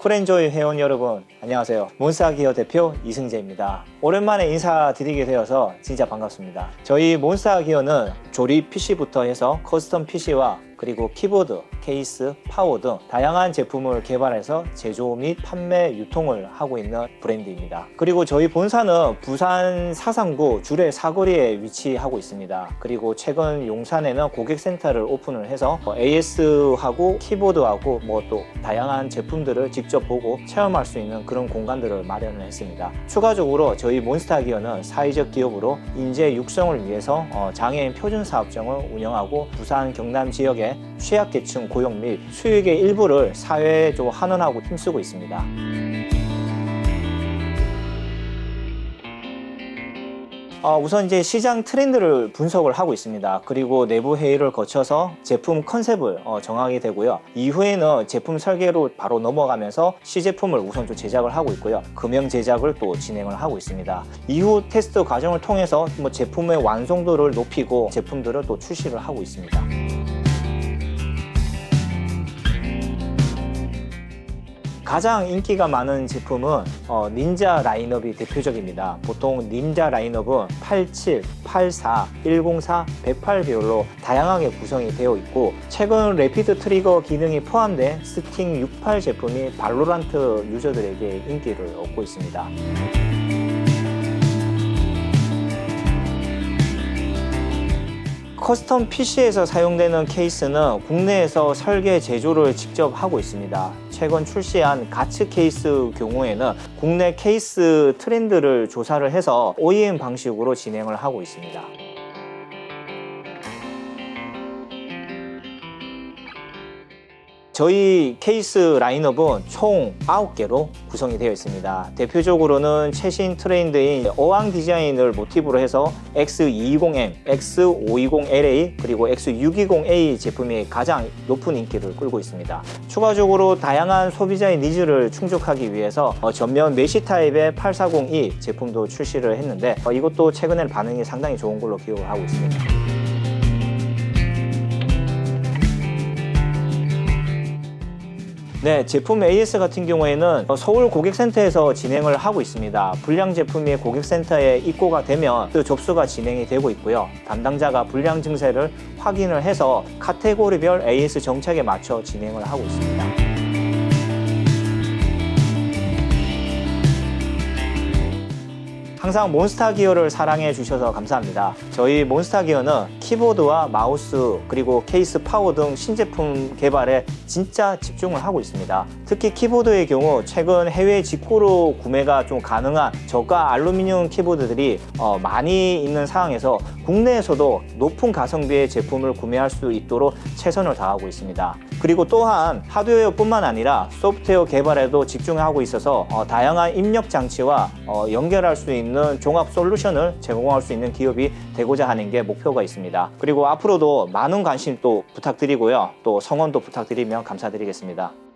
쿨엔조이 회원 여러분 안녕하세요. 몬스타기어 대표 이승재입니다. 오랜만에 인사드리게 되어서 진짜 반갑습니다. 저희 몬스타기어는 조립 PC부터 해서 커스텀 PC와 그리고 키보드, 케이스, 파워 등 다양한 제품을 개발해서 제조 및 판매, 유통을 하고 있는 브랜드입니다. 그리고 저희 본사는 부산 사상구 주례 사거리에 위치하고 있습니다. 그리고 최근 용산에는 고객센터를 오픈을 해서 뭐 AS하고 키보드하고 뭐 또 다양한 제품들을 직접 보고 체험할 수 있는 그런 공간들을 마련을 했습니다. 추가적으로 저희 몬스타 기어는 사회적 기업으로 인재 육성을 위해서 어, 장애인 표준 사업장을 운영하고 부산 경남 지역의 취약계층 고용 및 수익의 일부를 사회적으로 환원하고 힘쓰고 있습니다. 어, 우선 이제 시장 트렌드를 분석을 하고 있습니다. 그리고 내부 회의를 거쳐서 제품 컨셉을 어, 정하게 되고요. 이후에는 제품 설계로 바로 넘어가면서 시제품을 우선 좀 제작을 하고 있고요. 금형 제작을 또 진행을 하고 있습니다. 이후 테스트 과정을 통해서 뭐 제품의 완성도를 높이고 제품들을 또 출시를 하고 있습니다. 가장 인기가 많은 제품은 어, 닌자 라인업이 대표적입니다. 보통 닌자 라인업은 87, 84, 104, 108배열로 다양하게 구성이 되어 있고 최근 레피드 트리거 기능이 포함된 스팅 68 제품이 발로란트 유저들에게 인기를 얻고 있습니다. 커스텀 PC에서 사용되는 케이스는 국내에서 설계 제조를 직접 하고 있습니다. 최근 출시한 가츠 케이스 경우에는 국내 케이스 트렌드를 조사를 해서 OEM 방식으로 진행을 하고 있습니다. 저희 케이스 라인업은 총 9개로 구성이 되어 있습니다. 대표적으로는 최신 트렌드인 어왕 디자인을 모티브로 해서 X220M, X520LA 그리고 X620A 제품이 가장 높은 인기를 끌고 있습니다. 추가적으로 다양한 소비자의 니즈를 충족하기 위해서 어, 전면 메시 타입의 840E 제품도 출시를 했는데 어, 이것도 최근에 반응이 상당히 좋은 걸로 기억을 하고 있습니다. 네, 제품 AS 같은 경우에는 서울 고객센터에서 진행을 하고 있습니다. 불량 제품이 고객센터에 입고가 되면 그 접수가 진행이 되고 있고요. 담당자가 불량 증세를 확인을 해서 카테고리별 AS 정책에 맞춰 진행을 하고 있습니다. 항상 몬스타 기어를 사랑해 주셔서 감사합니다. 저희 몬스타 기어는 키보드와 마우스 그리고 케이스 파워 등 신제품 개발에 진짜 집중을 하고 있습니다. 특히 키보드의 경우 최근 해외 직구로 구매가 좀 가능한 저가 알루미늄 키보드들이 어, 많이 있는 상황에서 국내에서도 높은 가성비의 제품을 구매할 수 있도록 최선을 다하고 있습니다. 그리고 또한 하드웨어뿐만 아니라 소프트웨어 개발에도 집중하고 있어서 어, 다양한 입력 장치와 어, 연결할 수 있는 종합 솔루션을 제공할 수 있는 기업이 되고자 하는 게 목표가 있습니다. 그리고 앞으로도 많은 관심 또 부탁드리고요. 또 성원도 부탁드리면 감사드리겠습니다.